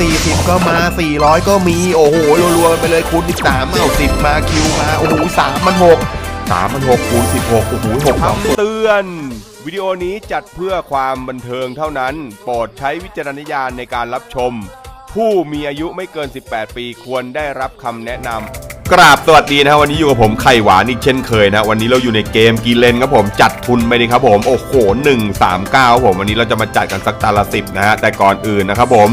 40 ก็มา 400 ก็มี โอ้โห รัวๆกันไปเลยคูณ13เอา10 มาคิวมา โอ้โห3มัน6 3มัน6คูณ16 โอ้โห6 2 เตือน วิดีโอนี้จัดเพื่อความบันเทิงเท่านั้น โปรดใช้วิจารณญาณในการรับชม ผู้มีอายุไม่เกิน 18 ปีควรได้รับคำแนะนำ กราบสวัสดีนะฮะวันนี้อยู่กับผมไข่หวานอีกเช่นเคยนะ วันนี้เราอยู่ในเกมกีเลนครับผมจัดทุนไปดีครับผม โอ้โห139ครับผมวันนี้เราจะมาจัดกันสักตาละสิบนะฮะแต่ก่อนอื่นนะครับผม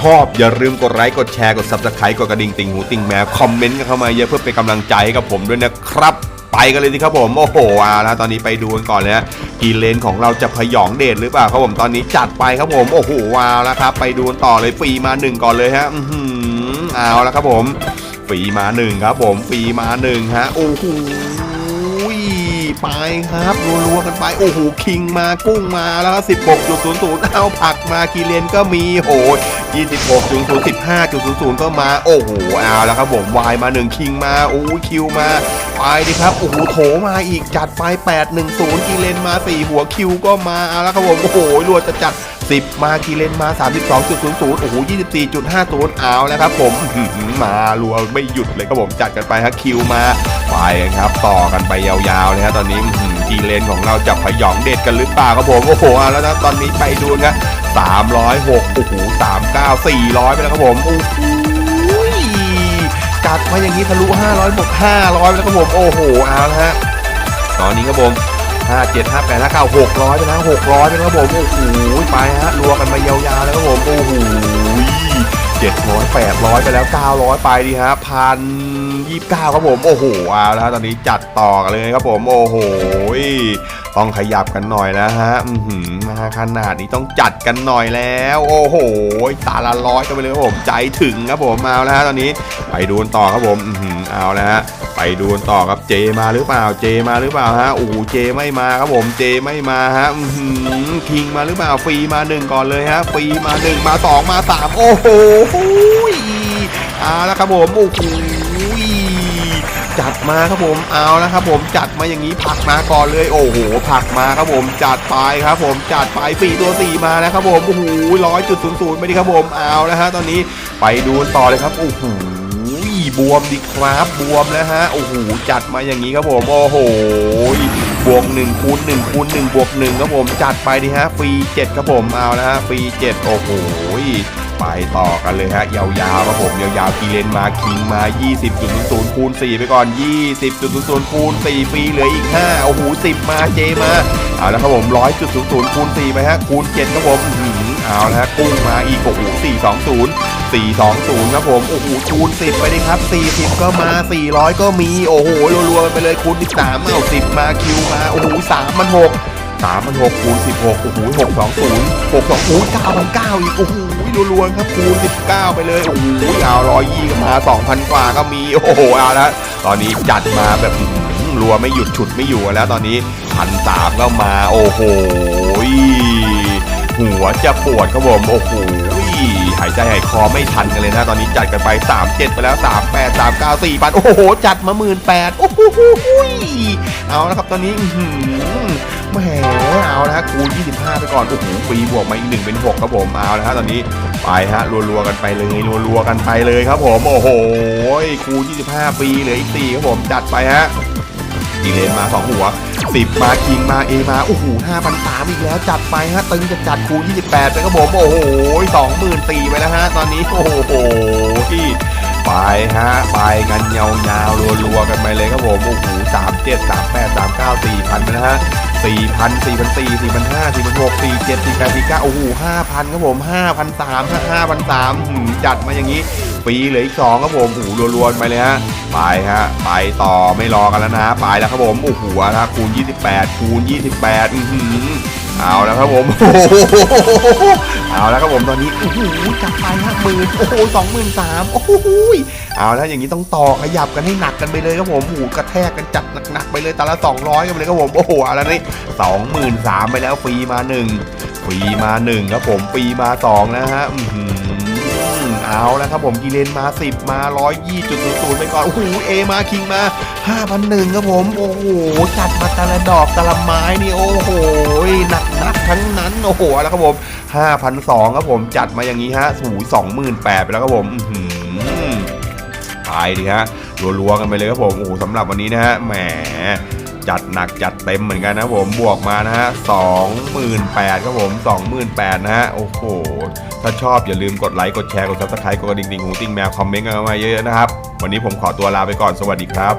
ชอบอย่าลืมกดไลค์กดแชร์กด subscribe กดกระดิ่งติ่งหูติ่งแมวคอมเมนต์กันเข้ามาเยอะเพื่อเป็นกำลังใจให้กับผมด้วยนะครับ ไปกันเลยสิครับผมโอ้โหเอาละตอนนี้ไปดูกันก่อนเลยฮะกีเลนของเราจะพยองเดชหรือเปล่าครับผมตอนนี้จัดไปครับผมโอ้โหว้าวแล้วครับไปดูกันต่อเลยฟรีมาหนึ่งก่อนเลยฮะอือหือเอาแล้วครับผมฟรีมาหนึ่งครับผมฟรีมาหนึ่งฮะโอ้โห ไปครับรัวๆกันไป โอ้โห คิงมากุ้งมาแล้วครับสิบหกจุดศูนย์ศูนย์เอาผักมากีเลนก็มีโหยี่สิบหกจุดศูนย์สิบห้าจุดศูนย์ศูนย์ก็มา โอ้โห เอาแล้วครับผมวายมาหนึ่งคิงมา โอ้คิวมาไปดิครับ โอ้โห โถมาอีกจัดไป810กีเลนมา4หัวคิวก็มา เอาแล้วครับผม โอ้โหรวจะจัด10 มากีเลนมา 32.00 โอ้โห 24.50เอาแล้วครับผม มารัวไม่หยุดเลยครับผมจัดกันไปฮะคิวมา ไปครับ ต่อกันไปยาวๆเลยฮะตอนนี้อื้อหือกีเลนของเราจะพยองเด็ดกันหรือเปล่าครับผมโอ้โหแล้วนะตอนนี้ไปดูนะ306โอ้โห39 400ไปแล้วครับผมโอ้โหจัดมาอย่างนี้ทะลุ500หมด500แล้วครับผมโอ้โหเอาละฮะตอนนี้ครับผม5 7 5 8 5 9 600ไปแล้ว600ไปแล้วครับผมโอ้โหไปฮะรัวกันมายาวๆแล้วครับผมโอ้โห 700 800 ไปแล้ว 900 ไปดีฮะพันยี่สิบเก้าครับผม โอ้โหเอาละฮะตอนนี้จัดต่อกันเลยครับผม โอ้โหต้องขยับกันหน่อยนะฮะ อือหือมาขนาดนี้ต้องจัดกันหน่อยแล้ว โอ้โห ตาละร้อยกันไปเลยครับผม ใจถึงครับผม เอาแล้วฮะตอนนี้ ไปดูนต่อครับผม อืมเอาแล้วฮะ ไปดูกันต่อครับเจมาหรือเปล่าเจมาหรือเปล่าฮะโอ้โหเจไม่มาครับผมเจไม่มาฮะอือหือคิงมาหรือเปล่าฟรีมาหนึ่งก่อนเลยฮะฟรีมาหนึ่งมาสองมาสามโอ้โหเอาแล้วครับผมโอ้โหจัดมาครับผมเอาล้วครับผมจัดมาอย่างนี้ผักมาก่อนเลยโอ้โหผักมาครับผมจัดไปครับผมจัดไปสี่ตัวสี่มาแล้วครับผมโอ้โหร้อยจุดศูนย์ศูนย์ไปดิครับผมเอาล้วฮะตอนนี้ไปดูนต่อเลยครับโอ้โห บวมดิครับบวมแล้วฮะโอ้โหจัดมาอย่างนี้ครับผมโอ้โหบวกหนึ่งคูณหนึ่งคูณหนึ่งบวกหนึ่งครับผมจัดไปดิฮะฟรีเจ็ดครับผมเอาแล้วฮะฟรีเจ็ดโอ้โหไปต่อกันเลยฮะยาวๆครับผมยาวๆกีเลนมาคิงมา 20.00คูณ4ไปก่อน 20.00คูณ4ฟรีเหลืออีก5โอ้โห10 มาเจมาเอาแล้วครับผม 100.00คูณ4ไปฮะคูณ7ครับผมอื้อหือเอาแล้วฮะกุ้งมาอีกโอ้โห420 420 ครับผม โอ้โหคูณ 10 ไปเลยครับ 40 ก็มา 400 ก็มี โอ้โหรัวๆไปเลยคูณ13เอา10 มาคิวมา โอ้โห3มัน 6สามพันหกคูณสิบหกโอ้โหหกสองศูนย์หกสองโอ้ยเก้าพันเก้าอีกโอ้โหรัวๆครับคูณสิบเก้าไปเลยโอ้โหเอาร้อยยี่ก็มาสองพันกว่าก็มีโอ้โหเอาละตอนนี้จัดมาแบบรัวไม่หยุดฉุดไม่อยู่แล้วตอนนี้พันสามก็มาโอ้โหหัวจะปวดครับผมโอ้โห หายใจหายคอไม่ทันกันเลยนะ ตอนนี้จัดกันไป 3 7 ไปแล้ว 3 8 3 9 4พันโอ้โห จัดมาหมื่นแปดโอ้โหเอาละครับตอนนี้หือแหมเอาละฮะคูณ25 ไปก่อนโอ้โหฟรีบวกมาอีกหนึ่งเป็น 6 ครับผมเอาละฮะตอนนี้ไปฮะรัวๆกันไปเลยรัวๆกันไปเลยครับผม โอ้โหคูณ25ฟรีเหลืออีก4ครับผมจัดไปฮะ ดีเลนมาสองหัวสิบมาคิงมาเอมาโอ้โหห้าพันสามอีกแล้วจัดไปฮะตึงจะจัดคูณ28ไปครับผมโอ้โหสองหมื่นสี่ไปแล้วฮะตอนนี้โอ้โหที่ไปฮะไปกันยาวๆรัวๆกันไปเลยครับผมโอ้โหสามเจ็ดสามแปดสามเก้าสี่พันไปแล้วฮะ สี่พันสี่พันสี่สี่พันห้าสี่พันหกสี่เจ็ดสี่แปดสี่เก้าโอ้โหห้าพันครับผมห้าพันสามห้าพันสามจัดมาอย่างนี้ปีเหลืออีกสองครับผมโอ้โหรัวๆไปเลยฮะไปฮะไปต่อไม่รอกันแล้วนะไปแล้วครับผมโอ้โหนะคูณ 28 คูณ 28 อือหือ เอาแล้วครับผมโอ้โหเอาแล้วครับผมตอนนี้โอ้โหจับไปห้าหมื่นโอ้โหสองหมื่นสามโอ้โหเอาแล้วอย่างนี้ต้องต่อขยับกันให้หนักกันไปเลยครับผมหูกระแทกกันจัดหนักๆไปเลยแต่ละสองร้อยกันไปเลยครับผมโอ้โหเอาแล้วนี่สองหมื่นสามไปแล้วฟรีมาหนึ่งฟรีมาหนึ่งครับผมฟรีมาสองนะฮะอื เอาแล้วครับผมกีเลนมา 10 มา 120.00 ไปก่อนโอ้โหเอมาคิงมา 5,001ครับผม โอ้โห จัดมาแต่ละดอกแต่ละไม้นี่โอ้โหหนักหนักทั้งนั้น โอ้โห แล้วครับผม 5,002ครับผมจัดมาอย่างนี้ฮะสู28,000ไปแล้วครับผมอื้อหือไปดิฮะรัวๆกันไปเลยครับผมโอ้โหสำหรับวันนี้นะฮะแหม จัดหนักจัดเต็มเหมือนกันนะผมบวกมานะฮะ28,000ครับผม28,000นะฮะโอ้โห ถ้าชอบอย่าลืมกดไลค์กดแชร์กดซับสไครต์กดกระดิ่งติ่งหูติ้งแมวคอมเมนต์กันมาเยอะๆนะครับ วันนี้ผมขอตัวลาไปก่อนสวัสดีครับ